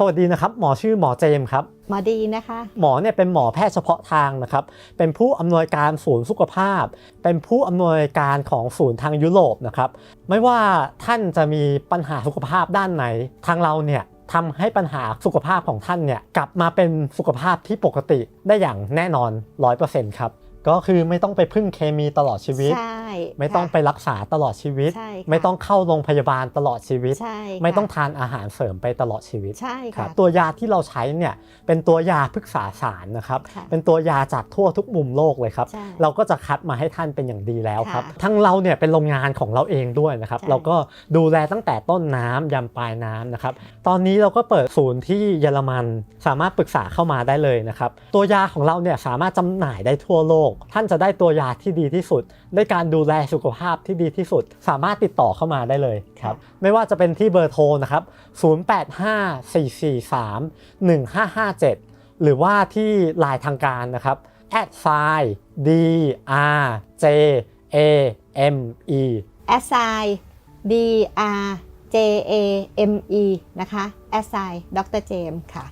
สวัสดีนะครับ หมอชื่อหมอเจมส์ครับ หมอดีนะคะ หมอเนี่ยเป็นหมอแพทย์เฉพาะทางนะครับ เป็นผู้อำนวยการศูนย์สุขภาพ เป็นผู้อำนวยการของศูนย์ทางยุโรปนะครับ ไม่ว่าท่านจะมีปัญหาสุขภาพด้านไหน ทางเราเนี่ยทำให้ปัญหาสุขภาพของท่านเนี่ยกลับมาเป็นสุขภาพที่ปกติได้อย่างแน่นอน 100%ครับ ก็คือไม่ต้องไปพึ่งเคมีตลอดชีวิต ใช่ไม่ต้องค่ะไปรักษาตลอดชีวิต ใช่ค่ะไม่ต้องเข้าโรงพยาบาลตลอดชีวิต ใช่ค่ะไม่ต้องทานอาหารเสริมไปตลอดชีวิต ใช่ครัค่ะ บตัวยาที่เราใช้เนี่ยเป็นตัวยาพฤกษาสารนะครับ ค่ะเป็นตัวยาจากทั่วทุกมุมโลกเลยครับ ใช่เราก็จะคัดมาให้ท่านเป็นอย่างดีแล้วครับ ค่ะทั้งเราเนี่ยเป็นโรงงานของเราเองด้วยนะครับ ใช่ เราก็ดูแลตั้งแต่ต้นน้ำยันปลายน้ำนะครับ ตอนนี้เราก็เปิดศูนย์ที่เยอรมันสามารถปรึกษาเข้ามาได้เลยนะครับ ตัวยาของเราเนี่ยสามารถจำหน่ายได้ทั่วโลกท่านจะได้ตัวยาที่ดีที่สุด ได้การดูแลสุขภาพที่ดีที่สุด สามารถติดต่อเข้ามาได้เลยครับ ไม่ว่าจะเป็นที่เบอร์โทรนะครับ 0854431557 หรือว่าที่ไลน์ทางการนะครับ at sign d r j a m e แอสไซ D R J A M E นะคะแอสไซดรเจมค่ะ